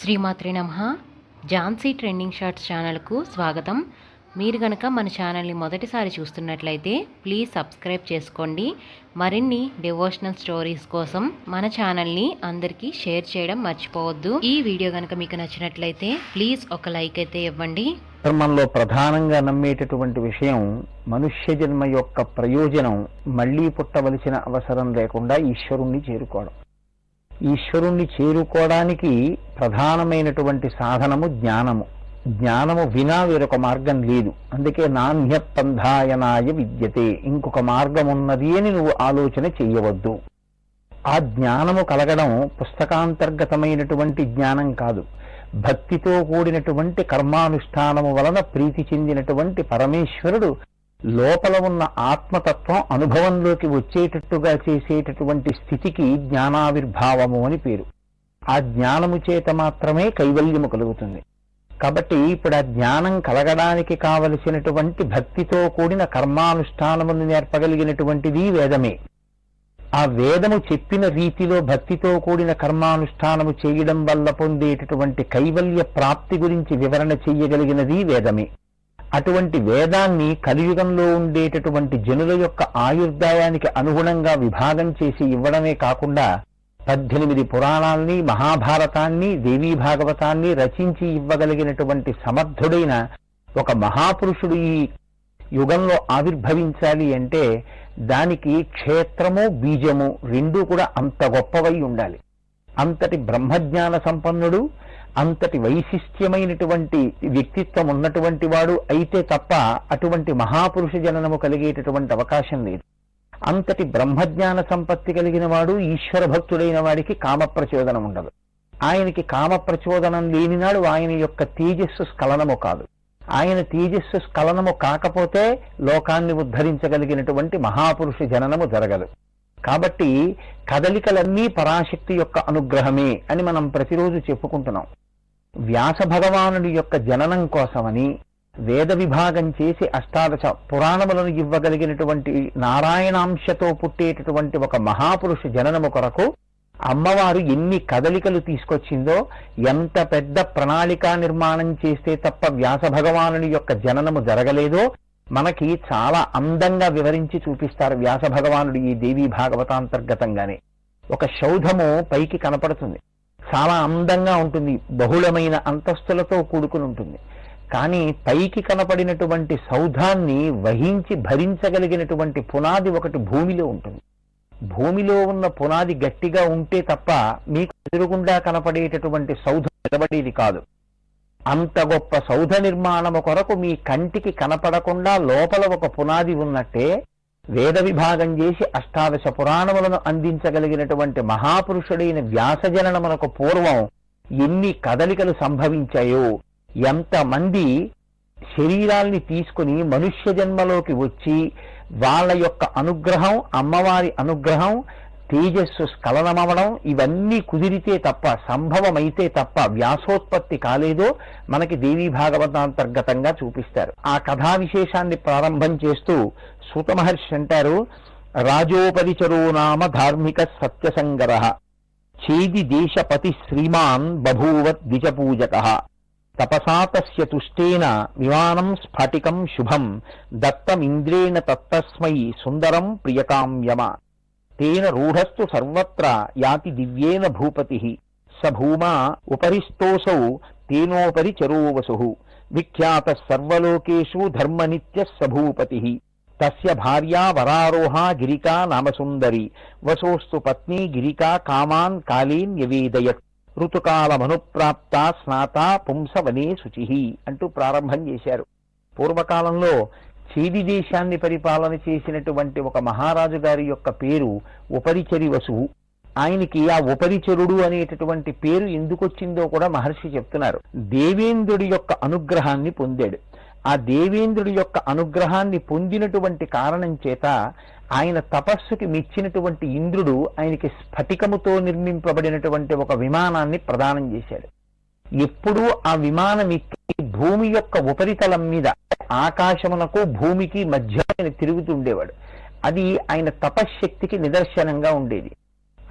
శ్రీమాత్రి నమ. Jhansi trending shorts ఛానల్కు స్వాగతం. మీరు గనక మన ఛానల్ని మొదటిసారి చూస్తున్నట్లయితే ప్లీజ్ సబ్స్క్రైబ్ చేసుకోండి. మరిన్ని డివోషనల్ స్టోరీస్ కోసం మన ఛానల్ని అందరికీ షేర్ చేయడం మర్చిపోవద్దు. ఈ వీడియో గనక మీకు నచ్చినట్లయితే ప్లీజ్ ఒక లైక్ అయితే ఇవ్వండి. ధర్మంలో ప్రధానంగా నమ్మేటటువంటి విషయం మనుష్య జన్మ యొక్క ప్రయోజనం మళ్ళీ పుట్టవలసిన అవసరం లేకుండా ఈశ్వరుణ్ణి చేరుకోవడం. ఈశ్వరుణ్ణి చేరుకోవడానికి ప్రధానమైనటువంటి సాధనము జ్ఞానము. జ్ఞానము వినా వేరొక మార్గం లేదు. అందుకే నాణ్యపంధాయనాయ విద్యతే. ఇంకొక మార్గం ఉన్నది అని నువ్వు ఆలోచన చేయవద్దు. ఆ జ్ఞానము కలగడం పుస్తకాంతర్గతమైనటువంటి జ్ఞానం కాదు. భక్తితో కూడినటువంటి కర్మానుష్ఠానము వలన ప్రీతి చెందినటువంటి పరమేశ్వరుడు లోపల ఉన్న ఆత్మతత్వం అనుభవంలోకి వచ్చేటట్టుగా చేసేటటువంటి స్థితికి జ్ఞానావిర్భావము అని పేరు. ఆ జ్ఞానము చేత మాత్రమే కైవల్యము కలుగుతుంది. కాబట్టి ఇప్పుడు ఆ జ్ఞానం కలగడానికి కావలసినటువంటి భక్తితో కూడిన కర్మానుష్ఠానమును నేర్పగలిగినటువంటిది వేదమే. ఆ వేదము చెప్పిన రీతిలో భక్తితో కూడిన కర్మానుష్ఠానము చేయడం వల్ల పొందేటటువంటి కైవల్య ప్రాప్తి గురించి వివరణ చెయ్యగలిగినది వేదమే. అటువంటి వేదాన్ని కలియుగంలో ఉండేటటువంటి జనుల యొక్క ఆయుర్దాయానికి అనుగుణంగా విభాగం చేసి ఇవ్వడమే కాకుండా పద్దెనిమిది పురాణాల్ని మహాభారతాన్ని దేవీ భాగవతాన్ని రచించి ఇవ్వగలిగినటువంటి సమర్థుడైన ఒక మహాపురుషుడు ఈ యుగంలో ఆవిర్భవించాలి అంటే దానికి క్షేత్రము బీజము రెండూ కూడా అంత గొప్పవై ఉండాలి. అంతటి బ్రహ్మజ్ఞాన సంపన్నుడు అంతటి వైశిష్ట్యమైనటువంటి వ్యక్తిత్వం ఉన్నటువంటి వాడు అయితే తప్ప అటువంటి మహాపురుష జననము కలిగేటటువంటి అవకాశం లేదు. అంతటి బ్రహ్మజ్ఞాన సంపత్తి కలిగిన వాడు ఈశ్వర భక్తుడైన వాడికి కామ ప్రచోదనం ఉండదు. ఆయనకి కామ ప్రచోదనం లేనినాడు ఆయన యొక్క తేజస్సు స్ఖలనము కాదు. ఆయన తేజస్సు స్ఖలనము కాకపోతే లోకాన్ని ఉద్ధరించగలిగినటువంటి మహాపురుష జననము జరగదు. కాబట్టి కదలికలన్నీ పరాశక్తి యొక్క అనుగ్రహమే అని మనం ప్రతిరోజు చెప్పుకుంటున్నాం. వ్యాస భగవానుడి యొక్క జననం కోసమని వేద విభాగం చేసి అష్టాదశ పురాణములను ఇవ్వగలిగినటువంటి నారాయణాంశతో పుట్టేటటువంటి ఒక మహాపురుష జననము కొరకు అమ్మవారు ఎన్ని కదలికలు తీసుకొచ్చిందో ఎంత పెద్ద ప్రణాళికా నిర్మాణం చేస్తే తప్ప వ్యాస భగవానుని యొక్క జననము జరగలేదో మనకి చాలా అందంగా వివరించి చూపిస్తారు వ్యాస భగవానుడు ఈ దేవీ భాగవతాంతర్గతంగానే. ఒక శౌధము పైకి కనపడుతుంది. చాలా అందంగా ఉంటుంది బహుళమైన అంతస్తులతో కూడుకుని ఉంటుంది. కానీ పైకి కనపడినటువంటి సౌధాన్ని వహించి భరించగలిగినటువంటి పునాది ఒకటి భూమిలో ఉంటుంది. భూమిలో ఉన్న పునాది గట్టిగా ఉంటే తప్ప మీకు ఎదురుగుండా కనపడేటటువంటి సౌధం నిలబడేది కాదు. అంత గొప్ప సౌధ నిర్మాణము కొరకు మీ కంటికి కనపడకుండా లోపల ఒక పునాది ఉన్నట్టే వేద విభాగం చేసి అష్టాదశ పురాణములను అందించగలిగినటువంటి మహాపురుషుడైన వ్యాసజననమునకు పూర్వం ఎన్ని కదలికలు సంభవించాయో ఎంతమంది శరీరాల్ని తీసుకుని మనుష్య జన్మలోకి వచ్చి వాళ్ళ యొక్క అనుగ్రహం అమ్మవారి అనుగ్రహం తేజస్సు స్ఖలనమవడం ఇవన్నీ కుదిరితే తప్ప సంభవమైతే తప్ప వ్యాసోత్పత్తి కాలేదో మనకి దేవీ భాగవతాంతర్గతంగా చూపిస్తారు. ఆ కథా విశేషాన్ని ప్రారంభం చేస్తూ సూత మహర్షి అంటారు రాజోపరిచరో నామ ధార్మిక సత్యసంగర చేది దేశపతి శ్రీమాన్ బభూవ ద్విజపూజక తపసా తస్య తుష్టేన విమానం స్ఫటికం శుభం దత్తమింద్రేణ తత్తస్మై సుందరం ప్రియకామ్యమ. తేన రూఢస్తు సర్వత్ర యాతి దివ్యేన భూపతి. స భూమా ఉపరిస్తోసౌ తేనోపరి చరోవసు. విఖ్యాత సర్వలోకేషు ధర్మనిత్య సభూపతి తస్య భార్యా వరారోహా గిరికా నామసుందరి వసోస్తు పత్ని గిరికా కామాన్ కాళీన్ యవేదయత్ ఋతుకాలమనుప్రాప్త స్నాత పుంసవనే శుచి అంటూ ప్రారంభం చేశారు. పూర్వకాలంలో చేది దేశాన్ని పరిపాలన చేసినటువంటి ఒక మహారాజు గారి యొక్క పేరు ఉపరిచరి వసువు ఆయనకి ఆ ఉపరిచరుడు అనేటటువంటి పేరు ఎందుకు వచ్చిందో కూడా మహర్షి చెప్తున్నారు. దేవేంద్రుడి యొక్క అనుగ్రహాన్ని పొందాడు. ఆ దేవేంద్రుడి యొక్క అనుగ్రహాన్ని పొందినటువంటి కారణం చేత ఆయన తపస్సుకి మెచ్చినటువంటి ఇంద్రుడు ఆయనకి స్ఫటికముతో నిర్మింపబడినటువంటి ఒక విమానాన్ని ప్రదానం చేశాడు. ఎప్పుడూ ఆ విమానం ఎక్కి భూమి యొక్క ఉపరితలం మీద ఆకాశమునకు భూమికి మధ్య ఆయన తిరుగుతుండేవాడు అది ఆయన తపశ్శక్తికి నిదర్శనంగా ఉండేది.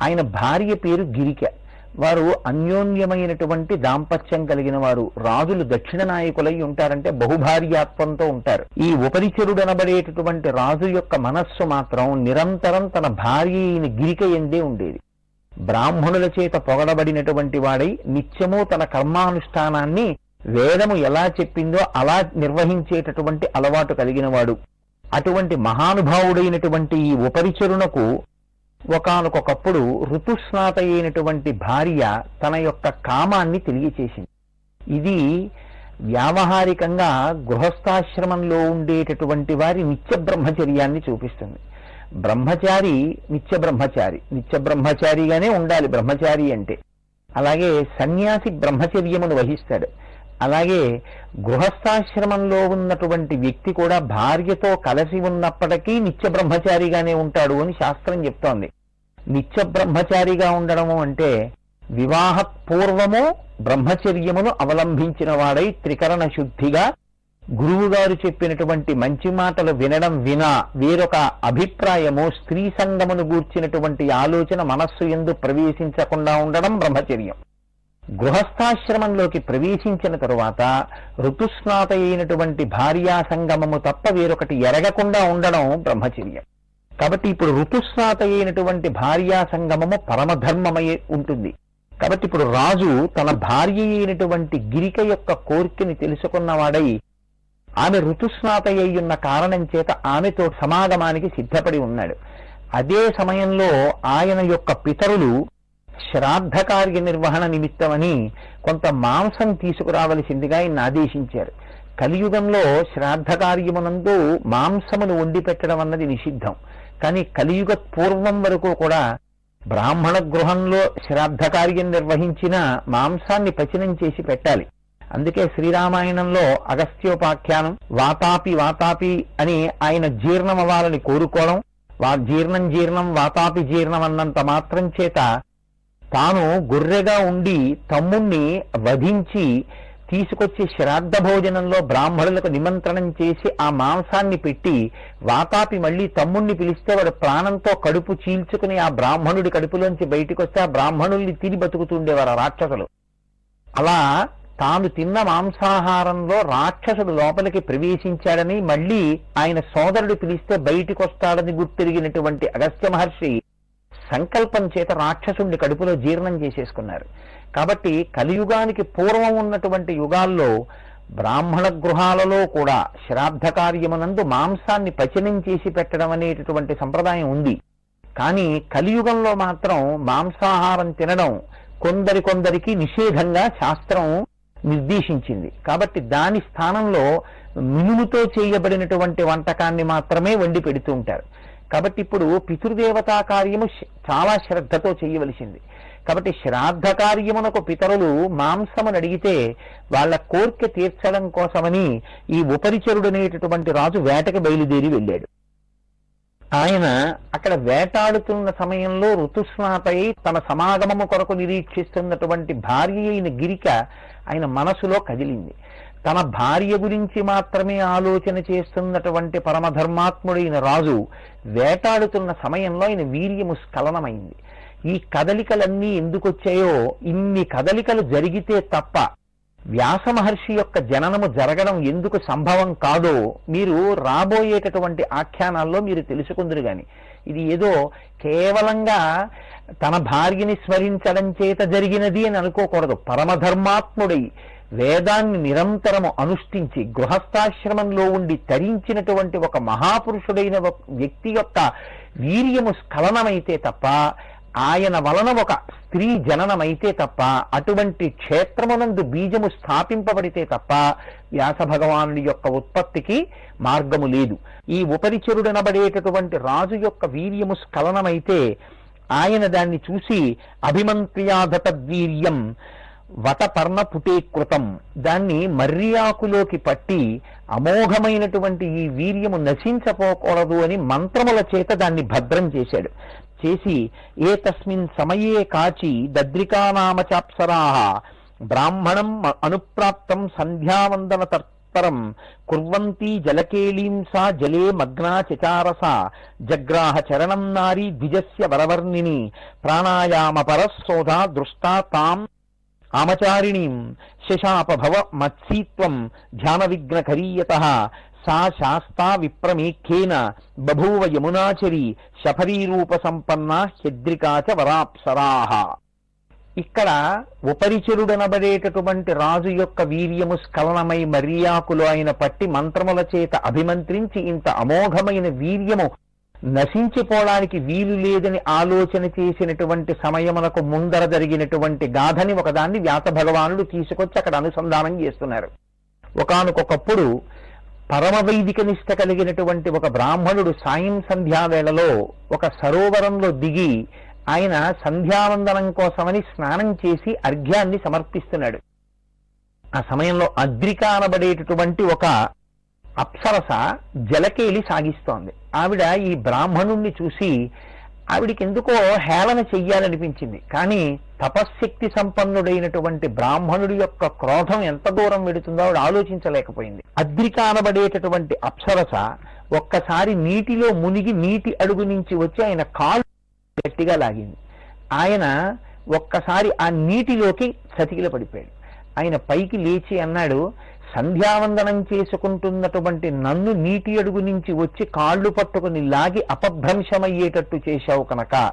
ఆయన భార్య పేరు గిరిక. వారు అన్యోన్యమైనటువంటి దాంపత్యం కలిగిన వారు. రాజులు దక్షిణ నాయకులై ఉంటారంటే బహుభార్యాత్వంతో ఉంటారు. ఈ ఉపరిచరుడనబడేటటువంటి రాజు యొక్క మనస్సు మాత్రం నిరంతరం తన భార్య అయిన గిరిక ఎందే ఉండేది. బ్రాహ్మణుల చేత పొగడబడినటువంటి వాడై నిత్యము తన కర్మానుష్ఠానాన్ని వేదము ఎలా చెప్పిందో అలా నిర్వహించేటటువంటి అలవాటు కలిగినవాడు. అటువంటి మహానుభావుడైనటువంటి ఈ ఉపరిచరునకు ఒకనకొకప్పుడు ఋతుస్నాత అయినటువంటి భార్య తన యొక్క కామాన్ని తెలియచేసింది. ఇది వ్యావహారికంగా గృహస్థాశ్రమంలో ఉండేటటువంటి వారి నిత్య బ్రహ్మచర్యాన్ని చూపిస్తుంది. బ్రహ్మచారి నిత్య బ్రహ్మచారి నిత్య బ్రహ్మచారిగానే ఉండాలి బ్రహ్మచారి అంటే. అలాగే సన్యాసి బ్రహ్మచర్యమును వహిస్తాడు. అలాగే గృహస్థాశ్రమంలో ఉన్నటువంటి వ్యక్తి కూడా భార్యతో కలిసి ఉన్నప్పటికీ నిత్య బ్రహ్మచారిగానే ఉంటాడు అని శాస్త్రం చెప్తోంది. నిత్య బ్రహ్మచారిగా ఉండడము అంటే వివాహ పూర్వము బ్రహ్మచర్యమును అవలంబించిన వాడై త్రికరణ శుద్ధిగా గురువు గారు చెప్పినటువంటి మంచి మాటలు వినడం వినా వేరొక అభిప్రాయము స్త్రీ సంగమును గూర్చినటువంటి ఆలోచన మనస్సు ఎందు ప్రవేశించకుండా ఉండడం బ్రహ్మచర్యం. గృహస్థాశ్రమంలోకి ప్రవేశించిన తరువాత ఋతుస్నాత అయినటువంటి భార్యా సంగమము తప్ప వేరొకటి ఎరగకుండా ఉండడం బ్రహ్మచర్యం. కాబట్టి ఇప్పుడు ఋతుస్నాత అయినటువంటి భార్యా సంగమము పరమధర్మమై ఉంటుంది. కాబట్టి ఇప్పుడు రాజు తన భార్య అయినటువంటి గిరిక యొక్క కోరికని తెలుసుకున్నవాడై ఆమె ఋతుస్నాత అయ్యున్న కారణం చేత ఆమెతో సమాగమానికి సిద్ధపడి ఉన్నాడు. అదే సమయంలో ఆయన యొక్క పితరులు శ్రాద్ధ కార్య నిర్వహణ నిమిత్తమని కొంత మాంసం తీసుకురావలసిందిగా ఆయన ఆదేశించారు. కలియుగంలో శ్రాద్ధ కార్యమునందు మాంసమును వండి పెట్టడం అన్నది నిషిద్ధం. కానీ కలియుగ పూర్వం వరకు కూడా బ్రాహ్మణ గృహంలో శ్రాద్ధ కార్యం నిర్వహించిన మాంసాన్ని పచనం చేసి పెట్టాలి. అందుకే శ్రీరామాయణంలో అగస్త్యోపాఖ్యానం వాతాపి వాతాపి అని ఆయన జీర్ణం అవ్వాలని కోరుకోవడం వా జీర్ణం జీర్ణం వాతాపి జీర్ణం అన్నంత మాత్రం చేత తాను గొర్రెగా ఉండి తమ్ముణ్ణి వధించి తీసుకొచ్చి శ్రాద్ధ భోజనంలో బ్రాహ్మణులకు నిమంత్రణం చేసి ఆ మాంసాన్ని పెట్టి వాతాపి మళ్ళీ తమ్ముణ్ణి పిలిస్తే వాడు ప్రాణంతో కడుపు చీల్చుకుని ఆ బ్రాహ్మణుడి కడుపులోంచి బయటికి వస్తే ఆ బ్రాహ్మణుల్ని తిని బతుకుతుండేవారు ఆ రాక్షసులు. అలా తాను తిన్న మాంసాహారంలో రాక్షసుడు లోపలికి ప్రవేశించాడని మళ్ళీ ఆయన సోదరుడు పిలిస్తే బయటికి వస్తాడని గుర్తిరిగినటువంటి అగస్త్య మహర్షి సంకల్పం చేత రాక్షసుణ్ణి కడుపులో జీర్ణం చేసేసుకున్నారు. కాబట్టి కలియుగానికి పూర్వం ఉన్నటువంటి యుగాల్లో బ్రాహ్మణ గృహాలలో కూడా శ్రాద్ధ కార్యమునందు మాంసాన్ని పచనం చేసి పెట్టడం అనేటటువంటి సంప్రదాయం ఉంది. కానీ కలియుగంలో మాత్రం మాంసాహారం తినడం కొందరి కొందరికి నిషేధంగా శాస్త్రం నిర్దేశించింది. కాబట్టి దాని స్థానంలో మినుముతో చేయబడినటువంటి వంటకాన్ని మాత్రమే వండి పెడుతూ ఉంటారు. కాబట్టి ఇప్పుడు పితృదేవతా కార్యము చాలా శ్రద్ధతో చేయవలసింది. కాబట్టి శ్రాద్ధ కార్యమునకు పితరులు మాంసమును అడిగితే వాళ్ళ కోర్కె తీర్చడం కోసమని ఈ ఉపరిచరుడనేటటువంటి రాజు వేటకి బయలుదేరి వెళ్ళాడు. ఆయన అక్కడ వేటాడుతున్న సమయంలో ఋతుస్నాతై తన సమాగమము కొరకు నిరీక్షిస్తున్నటువంటి భార్య అయిన గిరిక ఆయన మనసులో కదిలింది. తన భార్య గురించి మాత్రమే ఆలోచన చేస్తున్నటువంటి పరమధర్మాత్ముడైన రాజు వేటాడుతున్న సమయంలో ఆయన వీర్యము స్ఖలనమైంది. ఈ కదలికలన్నీ ఎందుకు వచ్చాయో ఇన్ని కదలికలు జరిగితే తప్ప వ్యాస మహర్షి యొక్క జననము జరగడం ఎందుకు సంభవం కాదో మీరు రాబోయేటటువంటి ఆఖ్యానాల్లో మీరు తెలుసుకుందరు కానీ ఇది ఏదో కేవలంగా తన భార్యని స్మరించడం చేత జరిగినది అని అనుకోకూడదు. పరమధర్మాత్ముడై వేదాన్ని నిరంతరము అనుష్ఠించి గృహస్థాశ్రమంలో ఉండి తరించినటువంటి ఒక మహాపురుషుడైన ఒక వ్యక్తి యొక్క వీర్యము స్ఖలనమైతే తప్ప ఆయన వలన ఒక స్త్రీ జననమైతే తప్ప అటువంటి క్షేత్రమునందు బీజము స్థాపింపబడితే తప్ప వ్యాస భగవానుడి యొక్క ఉత్పత్తికి మార్గము లేదు. ఈ ఉపరిచరుడనబడేటటువంటి రాజు యొక్క వీర్యము స్ఖలనమైతే ఆయన దాన్ని చూసి అభిమంత్రియాధతద్వీర్యం వటపర్ణ పుటీకృతం దాన్ని మర్యాకులోకి పట్టి అమోఘమైనటువంటి ఈ వీర్యము నశించపోకూడదు అని మంత్రముల చేత దాన్ని భద్రం చేశాడు. చేసి ఏ తస్మిన్ సమయే కాచి దద్రికానామచాప్సరా బ్రాహ్మణం అనుప్రాప్తం సంధ్యావందన తర్- పరస్పరం కుర్వంతి జలకేళీం సా జలే మగ్నా చచారస జగ్రాహ చరణం నారీ ద్విజస్య వరవర్ణిని ప్రాణాయామ పరశోధా దృష్టా తాం ఆమచారిణీం శశాపభవ మత్సీత్వం ధ్యాన విఘ్నకరీయత సా శాస్తా విప్రమేఖ్యేన బభూవ యమునాచరి శఫరీరూప సంపన్న హ్యద్రికా చ వరాప్సరాహ ఇక్కడ ఉపరిచరుడనబడేటటువంటి రాజు యొక్క వీర్యము స్ఖలనమై మర్యాకులు ఆయన పట్టి మంత్రముల చేత అభిమంత్రించి ఇంత అమోఘమైన వీర్యము నశించిపోవడానికి వీలు లేదని ఆలోచన చేసినటువంటి సమయమునకు ముందర జరిగినటువంటి గాథని ఒకదాన్ని వ్యాస భగవానుడు తీసుకొచ్చి అక్కడ అనుసంధానం చేస్తున్నారు. ఒకనకొకప్పుడు పరమ వైదిక నిష్ట కలిగినటువంటి ఒక బ్రాహ్మణుడు సాయం సంధ్యావేళలో ఒక సరోవరంలో దిగి ఆయన సంధ్యావందనం కోసమని స్నానం చేసి అర్ఘ్యాన్ని సమర్పిస్తున్నాడు. ఆ సమయంలో అద్రిక అనబడేటటువంటి ఒక అప్సరస జలకేలి సాగిస్తోంది. ఆవిడ ఈ బ్రాహ్మణుణ్ణి చూసి ఆవిడికి ఎందుకో హేళన చెయ్యాలనిపించింది. కానీ తపశ్శక్తి సంపన్నుడైనటువంటి బ్రాహ్మణుడి యొక్క క్రోధం ఎంత దూరం వెడుతుందో ఆవిడ ఆలోచించలేకపోయింది. అద్రికానబడేటటువంటి అప్సరస ఒక్కసారి నీటిలో మునిగి నీటి అడుగు నుంచి వచ్చి ఆయన కాలు గట్టిగా లాగింది. ఆయన ఒక్కసారి ఆ నీటిలోకి చతికిల పడిపోయాడు ఆయన పైకి లేచి అన్నాడు సంధ్యావందనం చేసుకుంటున్నటువంటి నన్ను నీటి అడుగు నుంచి వచ్చి కాళ్ళు పట్టుకుని లాగి అపభ్రంశమయ్యేటట్టు చేశావు కనుక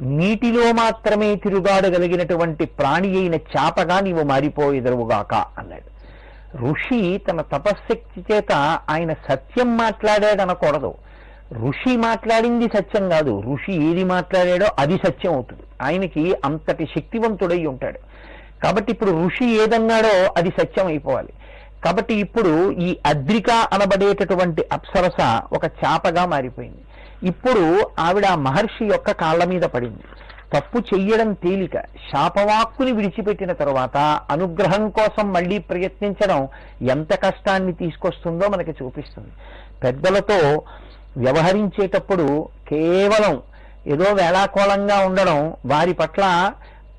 నీటిలో మాత్రమే తిరుగాడగలిగినటువంటి ప్రాణి అయిన చాపగా నీవు మారిపోయేదరువుగాక అన్నాడు. ఋషి తన తపశ్శక్తి చేత ఆయన సత్యం మాట్లాడాడు అనకూడదు ఋషి మాట్లాడింది సత్యం కాదు. ఋషి ఏది మాట్లాడాడో అది సత్యం అవుతుంది. ఆయనకి అంతటి శక్తివంతుడై ఉంటాడు. కాబట్టి ఇప్పుడు ఋషి ఏదన్నాడో అది సత్యం అయిపోవాలి. కాబట్టి ఇప్పుడు ఈ అద్రిక అనబడేటటువంటి అప్సరస ఒక చాపగా మారిపోయింది. ఇప్పుడు ఆవిడ ఆ మహర్షి యొక్క కాళ్ళ మీద పడింది. తప్పు చెయ్యడం తేలిక. శాపవాక్కుని విడిచిపెట్టిన తరువాత అనుగ్రహం కోసం మళ్ళీ ప్రయత్నించడం ఎంత కష్టాన్ని తీసుకొస్తుందో మనకి చూపిస్తుంది. పెద్దలతో వ్యవహరించేటప్పుడు కేవలం ఏదో వేళాకోళంగా ఉండడం వారి పట్ల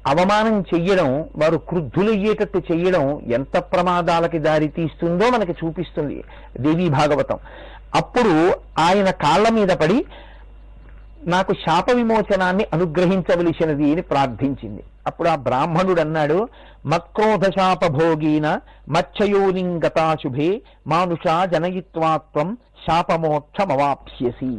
అవమానం చెయ్యడం వారు క్రుద్ధులయ్యేటట్టు చెయ్యడం ఎంత ప్రమాదాలకి దారి తీస్తుందో మనకి చూపిస్తుంది దేవీ భాగవతం. అప్పుడు ఆయన కాళ్ళ మీద పడి నాకు శాప విమోచనాన్ని అనుగ్రహించవలసినది అని ప్రార్థించింది. అప్పుడు ఆ బ్రాహ్మణుడు అన్నాడు మక్రోధ శాప భోగీన మచ్చయోనింగతాశుభే మానుషా జనయిత్వాత్వం శాపమోక్షమవాప్స్యసి.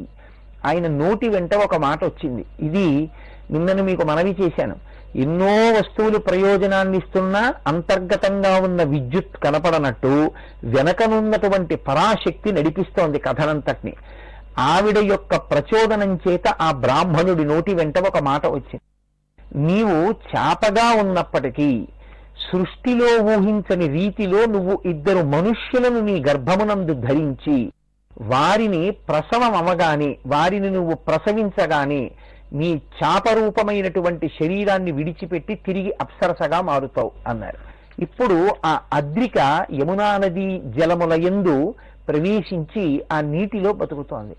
ఆయన నోటి వెంట ఒక మాట వచ్చింది. ఇది నిన్నను మీకు మనవి చేశాను. ఎన్నో వస్తువులు ప్రయోజనాన్ని ఇస్తున్నా అంతర్గతంగా ఉన్న విద్యుత్ కనపడనట్టు వెనకనున్నటువంటి పరాశక్తి నడిపిస్తోంది కథనంతటిని. ఆవిడ యొక్క ప్రచోదనం చేత ఆ బ్రాహ్మణుడి నోటి వెంట ఒక మాట వచ్చింది. నీవు చాపగా ఉన్నప్పటికీ సృష్టిలో ఊహించని రీతిలో నువ్వు ఇద్దరు మనుష్యులను నీ గర్భమునందు ధరించి వారిని ప్రసవం అవగానే వారిని నువ్వు ప్రసవించగానే నీ చాపరూపమైనటువంటి శరీరాన్ని విడిచిపెట్టి తిరిగి అప్సరసగా మారుతావు అన్నారు. ఇప్పుడు ఆ అద్రిక యమునా నది జలముల యందు ప్రవేశించి ఆ నీటిలో బతుకుతోంది.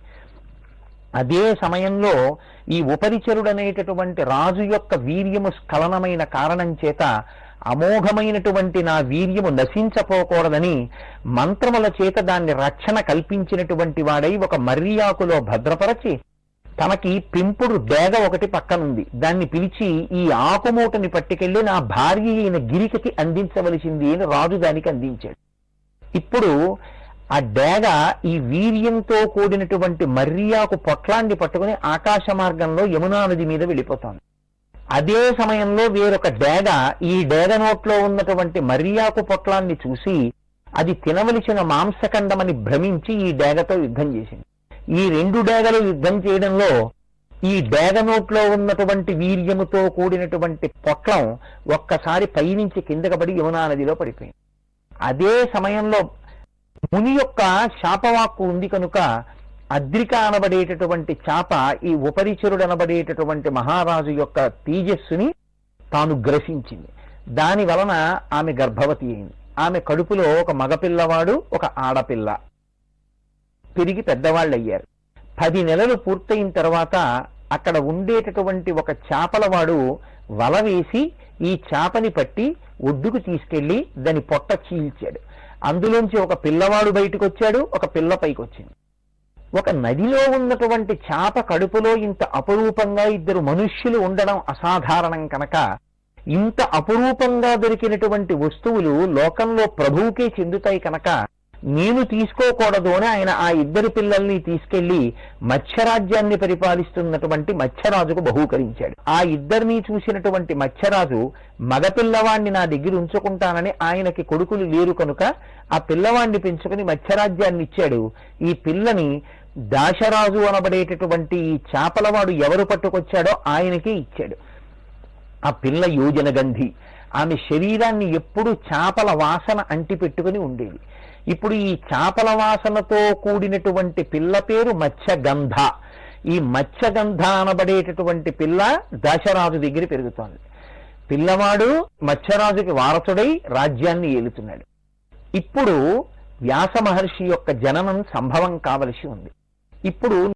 అదే సమయంలో ఈ ఉపరిచరుడనేటటువంటి రాజు యొక్క వీర్యము స్ఖలనమైన కారణం చేత అమోఘమైనటువంటి నా వీర్యము నశించపోకూడదని మంత్రముల చేత దాన్ని రక్షణ కల్పించినటువంటి వాడై ఒక మర్యాకులో భద్రపరచి తనకి పెంపుడు డేగ ఒకటి పక్కనుంది. దాన్ని పిలిచి ఈ ఆకుమూటని పట్టుకెళ్ళి నా భార్య అయిన గిరికకి అందించవలసింది అని రాజు దానికి అందించాడు. ఇప్పుడు ఆ డేగ ఈ వీర్యంతో కూడినటువంటి మర్యాకు పొట్లాన్ని పట్టుకుని ఆకాశ మార్గంలో యమునా నది మీద వెళ్ళిపోతాను. అదే సమయంలో వేరొక డేగ ఈ డేగ నోట్లో ఉన్నటువంటి మర్యాకు పొట్లాన్ని చూసి అది తినవలసిన మాంసఖండమని భ్రమించి ఈ డేగతో యుద్ధం చేసింది. ఈ రెండు డేగలు యుద్ధం చేయడంలో ఈ డేగ నోట్లో ఉన్నటువంటి వీర్యముతో కూడినటువంటి పొట్లం ఒక్కసారి పైనుంచి కిందకి పడి యమునా నదిలో పడిపోయింది. అదే సమయంలో ముని యొక్క శాపవాక్కు ఉంది కనుక అద్రిక అనబడేటటువంటి చాప ఈ ఉపరిచరుడు అనబడేటటువంటి మహారాజు యొక్క తేజస్సుని తాను గ్రసించింది. దాని వలన ఆమె గర్భవతి అయింది. ఆమె కడుపులో ఒక మగపిల్లవాడు ఒక ఆడపిల్ల. పెరిగి పెద్దవాళ్ళు అయ్యారు పది నెలలు పూర్తయిన తర్వాత అక్కడ ఉండేటటువంటి ఒక చేపలవాడు వల వేసి ఈ చేపని పట్టి ఒడ్డుకు తీసుకెళ్ళి దాని పొట్ట చీల్చాడు. అందులోంచి ఒక పిల్లవాడు బయటకు వచ్చాడు ఒక పిల్ల పైకి వచ్చింది ఒక నదిలో ఉన్నటువంటి చేప కడుపులో ఇంత అపురూపంగా ఇద్దరు మనుష్యులు ఉండడం అసాధారణం కనుక ఇంత అపురూపంగా దొరికినటువంటి వస్తువులు లోకంలో ప్రభువుకే చెందుతాయి కనుక నేను తీసుకోకూడదు అని ఆయన ఆ ఇద్దరు పిల్లల్ని తీసుకెళ్ళి మత్స్యరాజ్యాన్ని పరిపాలిస్తున్నటువంటి మత్స్యరాజుకు బహూకరించాడు. ఆ ఇద్దరిని చూసినటువంటి మత్స్యరాజు మగపిల్లవాణ్ణి నా దగ్గర ఉంచుకుంటానని ఆయనకి కొడుకులు లేరు కనుక ఆ పిల్లవాణ్ణి పెంచుకుని మత్స్యరాజ్యాన్ని ఇచ్చాడు. ఈ పిల్లని దాశరాజు అనబడేటటువంటి ఈ చేపలవాడు ఎవరు పట్టుకొచ్చాడో ఆయనకే ఇచ్చాడు. ఆ పిల్ల యోజన గంధి. ఆమె శరీరాన్ని ఎప్పుడు చేపల వాసన అంటి పెట్టుకుని ఉండేది. ఇప్పుడు ఈ చేపల వాసనతో కూడినటువంటి పిల్ల పేరు మత్స్యగంధ. ఈ మత్స్యగంధ అనబడేటటువంటి పిల్ల దశరాజు దగ్గర పెరుగుతోంది. పిల్లవాడు మత్స్యరాజుకి వారసుడై రాజ్యాన్ని ఏలుతున్నాడు. ఇప్పుడు వ్యాస మహర్షి యొక్క జననం సంభవం కావలసి ఉంది. ఇప్పుడు